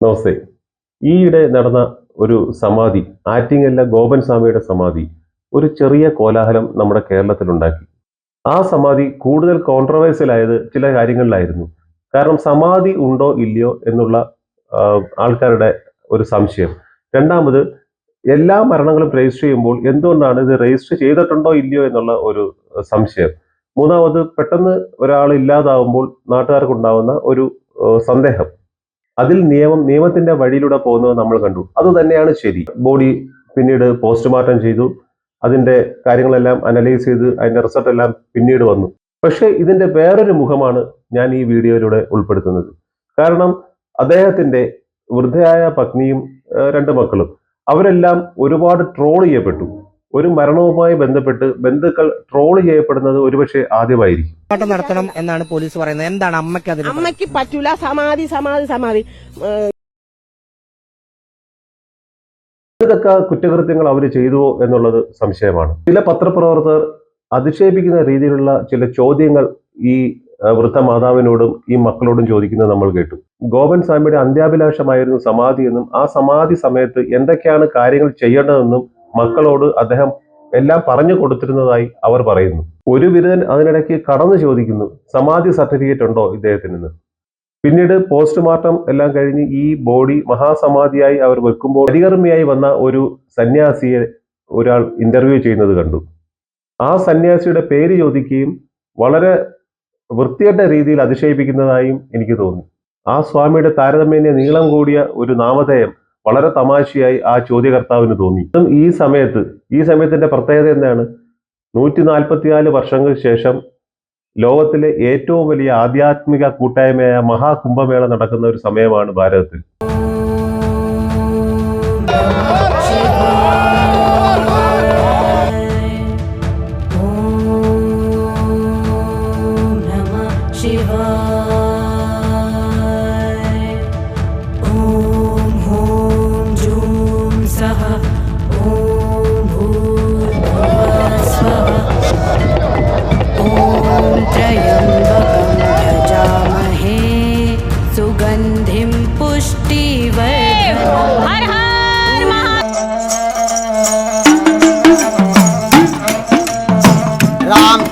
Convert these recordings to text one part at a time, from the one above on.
നമസ്തേ. ഈയിടെ നടന്ന ഒരു സമാധി ആറ്റിങ്ങല്ല ഗോപൻ സ്വാമിയുടെ സമാധി ഒരു ചെറിയ കോലാഹലം നമ്മുടെ കേരളത്തിലുണ്ടാക്കി ആ സമാധി കൂടുതൽ കോൺട്രവേഴ്സ്യൽ ആയത് ചില കാര്യങ്ങളിലായിരുന്നു. കാരണം സമാധി ഉണ്ടോ ഇല്ലയോ എന്നുള്ള ആൾക്കാരുടെ ഒരു സംശയം. രണ്ടാമത് എല്ലാ മരണങ്ങളും രജിസ്റ്റർ ചെയ്യുമ്പോൾ എന്തുകൊണ്ടാണ് ഇത് രജിസ്റ്റർ ചെയ്തിട്ടുണ്ടോ ഇല്ലയോ എന്നുള്ള ഒരു സംശയം. മൂന്നാമത് പെട്ടെന്ന് ഒരാൾ ഇല്ലാതാവുമ്പോൾ നാട്ടുകാർക്കുണ്ടാവുന്ന ഒരു സന്ദേഹം. അതിൽ നിയമം നിയമത്തിന്റെ വഴിയിലൂടെ പോകുന്നത് നമ്മൾ കണ്ടു. അതുതന്നെയാണ് ശരി. ബോഡി പിന്നീട് പോസ്റ്റ്മോർട്ടം ചെയ്തു. അതിന്റെ കാര്യങ്ങളെല്ലാം അനലൈസ് ചെയ്ത് അതിന്റെ റിസൾട്ട് എല്ലാം പിന്നീട് വന്നു. പക്ഷേ ഇതിന്റെ വേറൊരു മുഖമാണ് ഞാൻ ഈ വീഡിയോയിലൂടെ ഉൾപ്പെടുത്തുന്നത്. കാരണം അദ്ദേഹത്തിന്റെ വൃദ്ധയായ പത്നിയും രണ്ട് മക്കളും അവരെല്ലാം ഒരുപാട് ട്രോൾ ചെയ്യപ്പെട്ടു. ഒരു മരണവുമായി ബന്ധപ്പെട്ട് ബന്ധുക്കൾ ട്രോൾ ചെയ്യപ്പെടുന്നത് ഒരുപക്ഷെ ആദ്യമായിരിക്കും. നടത്തണം എന്നാണ് പോലീസ് പറയുന്നത്. എന്താണ് അമ്മയ്ക്ക് അതിന് അമ്മയ്ക്ക് പറ്റൂല. സമാധി സമാധി സമാധി. എന്തൊക്കെ ഏതൊക്കെ കുറ്റകൃത്യങ്ങൾ അവർ ചെയ്തുവോ എന്നുള്ളത് സംശയമാണ്. ചില പത്രപ്രവർത്തകർ അധിക്ഷേപിക്കുന്ന രീതിയിലുള്ള ചില ചോദ്യങ്ങൾ ഈ വൃദ്ധ മാതാവിനോടും ഈ മക്കളോടും ചോദിക്കുന്നത് നമ്മൾ കേട്ടു. ഗോപൻ സ്വാമിയുടെ അന്ത്യാഭിലാഷമായിരുന്നു സമാധി എന്നും ആ സമാധി സമയത്ത് എന്തൊക്കെയാണ് കാര്യങ്ങൾ ചെയ്യേണ്ടതെന്നും മക്കളോട് അദ്ദേഹം എല്ലാം പറഞ്ഞു കൊടുത്തിരുന്നതായി അവർ പറയുന്നു. ഒരു ബിരുദൻ അതിനിടയ്ക്ക് കടന്നു ചോദിക്കുന്നു സമാധി സർട്ടിഫിക്കറ്റ് ഉണ്ടോ ഇദ്ദേഹത്തിന് പിന്നീട് പോസ്റ്റ്മോർട്ടം എല്ലാം കഴിഞ്ഞ് ഈ ബോഡി മഹാസമാധിയായി അവർ വെക്കുമ്പോൾ പരികർമ്മിയായി വന്ന ഒരു സന്യാസിയെ ഒരാൾ ഇന്റർവ്യൂ ചെയ്യുന്നത് കണ്ടു. ആ സന്യാസിയുടെ പേര് ചോദിക്കുകയും വളരെ വൃത്തികെട്ട രീതിയിൽ അതിശയിപ്പിക്കുന്നതായും എനിക്ക് തോന്നി. ആ സ്വാമിയുടെ താരതമ്യേന നീളം കൂടിയ ഒരു നാമധേയം വളരെ തമാശയായി ആ ചോദ്യകർത്താവിന് തോന്നി. ഈ സമയത്ത് ഈ സമയത്തിന്റെ പ്രത്യേകത എന്താണ്? നൂറ്റി നാൽപ്പത്തിനാല് വർഷങ്ങൾക്ക് ശേഷം ലോകത്തിലെ ഏറ്റവും വലിയ ആധ്യാത്മിക കൂട്ടായ്മയായ മഹാകുംഭമേള നടക്കുന്ന ഒരു സമയമാണ് ഭാരതത്തിൽ. ॐ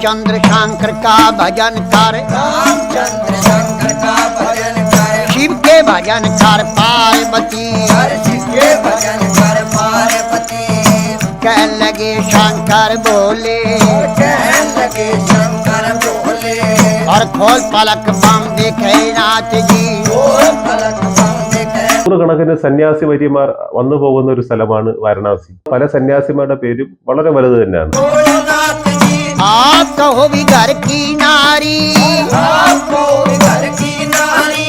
रामचंद्र शंकर का भजन कर रामचंद्र शंकर का भजन कर शिव के भजन कर पार्वती हर शिव के भजन कर पार्वती कह लगे शंकर बोले कहन लगे शंकर बोले और खोल पलक बम देखे नाथ जी और फलक बम दिखे നൂറുകണക്കിന് സന്യാസി വര്യമാർ വന്നു പോകുന്ന ഒരു സ്ഥലമാണ് വാരണാസി പല സന്യാസിമാരുടെ പേരും വളരെ വലുത് തന്നെയാണ് भोलेनाथ जी आप कहो भी घर की नारी आपको घर की नारी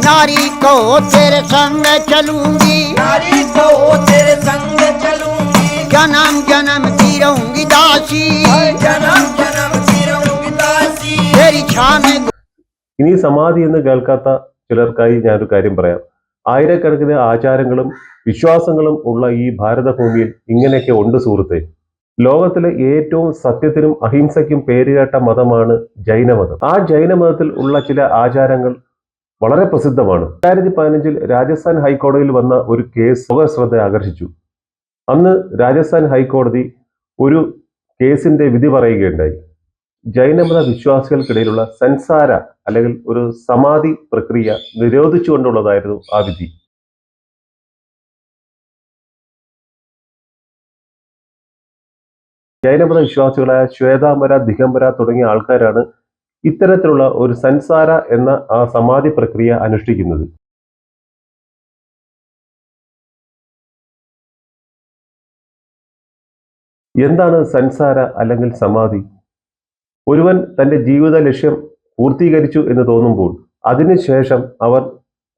नारी को तेरे संग चलूंगी नारी को तेरे संग चलूंगी जन्म जन्म की रहूंगी दासी जन्म जन्म की रहूंगी दासी तेरी छान ഇനി സമാധി എന്ന് കേൾക്കാത്ത ചിലർക്കായി ഞാനൊരു കാര്യം പറയാം ആയിരക്കണക്കിന് ആചാരങ്ങളും വിശ്വാസങ്ങളും ഉള്ള ഈ ഭാരതഭൂമിയിൽ ഇങ്ങനെയൊക്കെ ഉണ്ട് സുഹൃത്തെ ലോകത്തിലെ ഏറ്റവും സത്യത്തിനും അഹിംസയ്ക്കും പേരുകേട്ട മതമാണ് ജൈനമതം. ആ ജൈനമതത്തിൽ ഉള്ള ചില ആചാരങ്ങൾ വളരെ പ്രസിദ്ധമാണ്. രണ്ടായിരത്തി പതിനഞ്ചിൽ രാജസ്ഥാൻ ഹൈക്കോടതിയിൽ വന്ന ഒരു കേസ് ലോക ശ്രദ്ധ ആകർഷിച്ചു. അന്ന് രാജസ്ഥാൻ ഹൈക്കോടതി ഒരു കേസിന്റെ വിധി പറയുകയുണ്ടായി. ജൈനമത വിശ്വാസികൾക്കിടയിലുള്ള സൻസാര അല്ലെങ്കിൽ ഒരു സമാധി പ്രക്രിയ നിരോധിച്ചുകൊണ്ടുള്ളതായിരുന്നു ആ വിധി. ജൈനമത വിശ്വാസികളായ ശ്വേതാംബര ദിഗംബര തുടങ്ങിയ ആൾക്കാരാണ് ഇത്തരത്തിലുള്ള ഒരു സൻസാര എന്ന ആ സമാധി പ്രക്രിയ അനുഷ്ഠിക്കുന്നത്. എന്താണ് സൻസാര അല്ലെങ്കിൽ സമാധി? ഒരുവൻ തന്റെ ജീവിത ലക്ഷ്യം പൂർത്തീകരിച്ചു എന്ന് തോന്നുമ്പോൾ അതിനുശേഷം അവർ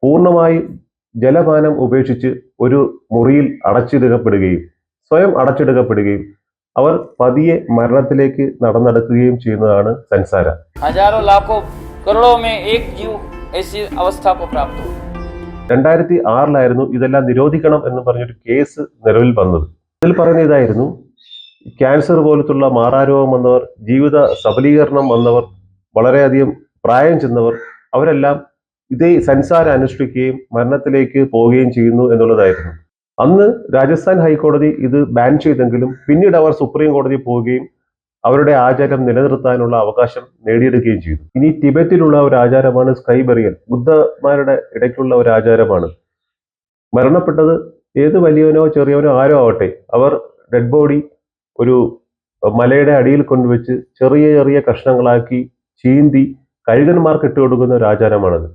പൂർണമായി ജലപാനം ഉപേക്ഷിച്ച് ഒരു മുറിയിൽ അടച്ചിടുകപ്പെടുകയും സ്വയം അടച്ചിടപ്പെടുകയും അവർ പതിയെ മരണത്തിലേക്ക് നടന്നെടുക്കുകയും ചെയ്യുന്നതാണ് സൻസാര രണ്ടായിരത്തി ആറിലായിരുന്നു ഇതെല്ലാം നിരോധിക്കണം എന്ന് പറഞ്ഞൊരു കേസ് നിലവിൽ വന്നത്. അതിൽ പറയുന്ന ഇതായിരുന്നു ക്യാൻസർ പോലത്തുള്ള മാറാരോഗം വന്നവർ ജീവിത സബലീകരണം വന്നവർ വളരെയധികം പ്രായം ചെന്നവർ അവരെല്ലാം ഇതേ സൻസാരം അനുഷ്ഠിക്കുകയും മരണത്തിലേക്ക് പോവുകയും ചെയ്യുന്നു എന്നുള്ളതായിരുന്നു. അന്ന് രാജസ്ഥാൻ ഹൈക്കോടതി ഇത് ബാൻ ചെയ്തെങ്കിലും പിന്നീട് അവർ സുപ്രീം കോടതി പോവുകയും അവരുടെ ആചാരം നിലനിർത്താനുള്ള അവകാശം നേടിയെടുക്കുകയും ചെയ്തു. ഇനി ടിബറ്റിലുള്ള ഒരു ആചാരമാണ് സ്കൈബെറിയൽ ബുദ്ധമാരുടെ ഇടയ്ക്കുള്ള ഒരു ആചാരമാണ്. മരണപ്പെട്ടത് ഏത് വലിയവനോ ചെറിയവനോ ആരോ ആവട്ടെ അവർ ഡെഡ് ബോഡി ഒരു മലയുടെ അടിയിൽ കൊണ്ടുവച്ച് ചെറിയ ചെറിയ കഷ്ണങ്ങളാക്കി ചീന്തി കഴുകന്മാർക്ക് ഇട്ടുകൊടുക്കുന്ന ഒരു ആചാരമാണത്.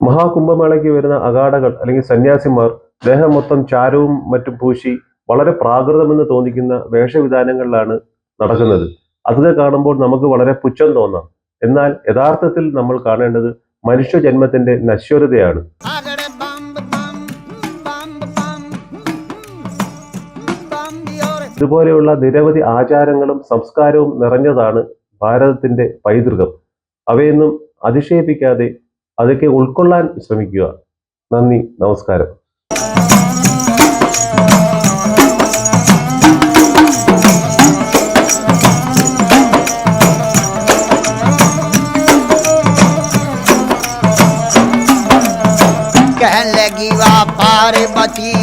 മഹാകുംഭമേളയ്ക്ക് വരുന്ന അഗാഡകൾ അല്ലെങ്കിൽ സന്യാസിമാർ ദേഹം മൊത്തം ചാരവും മറ്റും പൂശി വളരെ പ്രാകൃതമെന്ന് തോന്നിക്കുന്ന വേഷവിധാനങ്ങളിലാണ് നടക്കുന്നത്. അതിനെ കാണുമ്പോൾ നമുക്ക് വളരെ പുച്ഛം തോന്നാം. എന്നാൽ യഥാർത്ഥത്തിൽ നമ്മൾ കാണേണ്ടത് മനുഷ്യജന്മത്തിന്റെ നശ്വരതയാണ്. ഇതുപോലെയുള്ള നിരവധി ആചാരങ്ങളും സംസ്കാരവും നിറഞ്ഞതാണ് ഭാരതത്തിന്റെ പൈതൃകം. അവയൊന്നും അതിശയിപ്പിക്കാതെ അതൊക്കെ ഉൾക്കൊള്ളാൻ ശ്രമിക്കുക നന്ദി നമസ്കാരം कहने लगी वा पार्वती